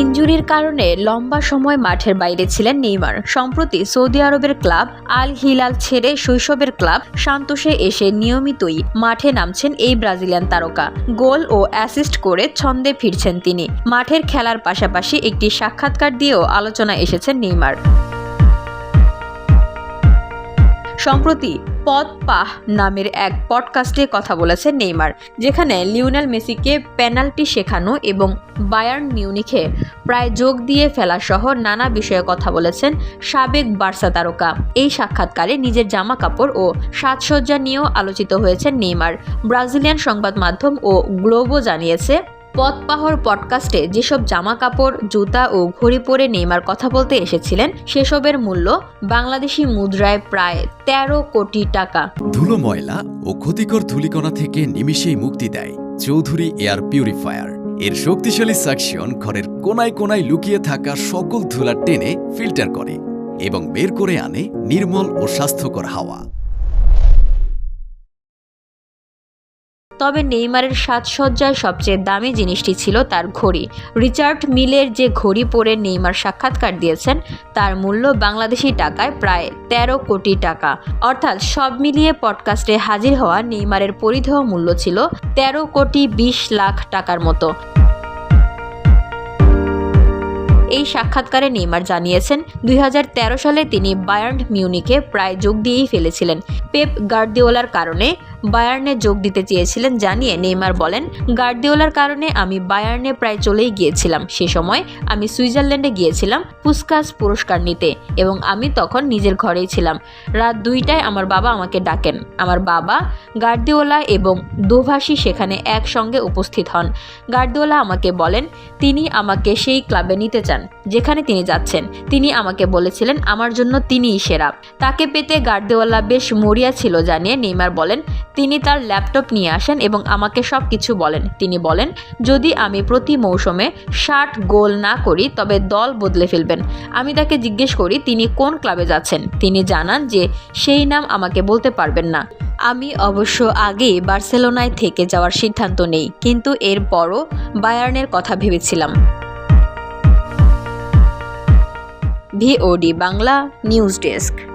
ইনজুরির কারণে লম্বা সময় মাঠের বাইরে ছিলেন নেইমার। সম্প্রতি সৌদি আরবের ক্লাব আল হিলাল ছেড়ে শৈশবের ক্লাব সান্তোসে এসে নিয়মিতই মাঠে নামছেন এই ব্রাজিলিয়ান তারকা। গোল ও অ্যাসিস্ট করে ছন্দে ফিরছেন তিনি। মাঠের খেলার পাশাপাশি একটি সাক্ষাৎকার দিয়েও আলোচনা এসেছেন নেইমার। সম্প্রতি পদ পাহ নামের এক পডকাস্টে কথা বলেছেন নেইমার, যেখানে লিওনেল মেসিকে পেনাল্টি শেখানো এবং বায়ার্ন মিউনিখে প্রায় যোগ দিয়ে ফেলা সহ নানা বিষয়ে কথা বলেছেন সাবেক বার্সা তারকা। এই সাক্ষাৎকারে নিজের জামা কাপড় ও সাজসজ্জা নিয়েও আলোচিত হয়েছেন নেইমার। ব্রাজিলিয়ান সংবাদ মাধ্যম ও গ্লোবো জানিয়েছে পথপাহর পডকাস্টে যেসব জামা কাপড় জুতা ও ঘড়ি পরে নেইমার কথা বলতে এসেছিলেন, সেসবের মূল্য বাংলাদেশি মুদ্রায় প্রায় তেরো কোটি টাকা। ধুলো ময়লা ও ক্ষতিকর ধূলিকণা থেকে নিমিষেই মুক্তি দেয় চৌধুরী এয়ার পিউরিফায়ার। এর শক্তিশালী সাকশন ঘরের কোনায় কোনায় লুকিয়ে থাকা সকল ধুলা টেনে ফিল্টার করে এবং বের করে আনে নির্মল ও স্বাস্থ্যকর হাওয়া। তবে নেইমারের সাজসজ্জায় সবচেয়ে দামি জিনিসটি ছিল তার ঘড়ি। রিচার্ড মিলের যে ঘড়ি পরে নেইমার সাক্ষাৎকার দিয়েছেন, তার মূল্য বাংলাদেশি টাকায় প্রায় তেরো কোটি টাকা। অর্থাৎ সব মিলিয়ে পডকাস্টে হাজির হওয়া নেইমারের পরিধেয় মূল্য ছিল তেরো কোটি বিশ লাখ টাকার মতো। এই সাক্ষাৎকারে নেইমার জানিয়েছেন, দুই হাজার তেরো সালে তিনি বায়ার্ন মিউনিকে প্রায় যোগ দিয়েই ফেলেছিলেন। পেপ গার্দিওলার কারণে বায়ার্নে যোগ দিতে চেয়েছিলেন জানিয়ে নেইমার বলেন, গার্দিওলার কারণে আমি বায়ার্নে প্রায় চলেই গিয়েছিলাম। সে সময় আমি সুইজারল্যান্ডে গিয়েছিলাম পুস্কাস পুরস্কার নিতে এবং আমি তখন নিজের ঘরেই ছিলাম। রাত দুইটায় আমার বাবা আমাকে ডাকেন। আমার বাবা, গার্দিওলা এবং দোভাষী সেখানে একসঙ্গে উপস্থিত হন। গার্দিওলা আমাকে বলেন, তিনি আমাকে সেই ক্লাবে নিতে চান, যেখানে তিনি যাচ্ছেন। তিনি আমাকে বলেছিলেন, আমার জন্য তিনিই সেরা। তাকে পেতে গার্দিওলা বেশ মরিয়া ছিল জানিয়ে নেইমার বলেন তিনি তার ল্যাপটপ নিয়ে আসেন এবং আমাকে সব কিছু বলেন। তিনি বলেন, যদি আমি প্রতি মৌসুমে ষাট গোল না করি, তবে দল বদলে ফেলবেন। আমি তাকে জিজ্ঞেস করি, তিনি কোন ক্লাবে যাচ্ছেন? তিনি জানান যে সেই নাম আমাকে বলতে পারবেন না। আমি অবশ্য আগেই বার্সেলোনায় থেকে যাওয়ার সিদ্ধান্ত নেই, কিন্তু এরপরও বায়ার্নের কথা ভেবেছিলাম। VOD Bangla news desk.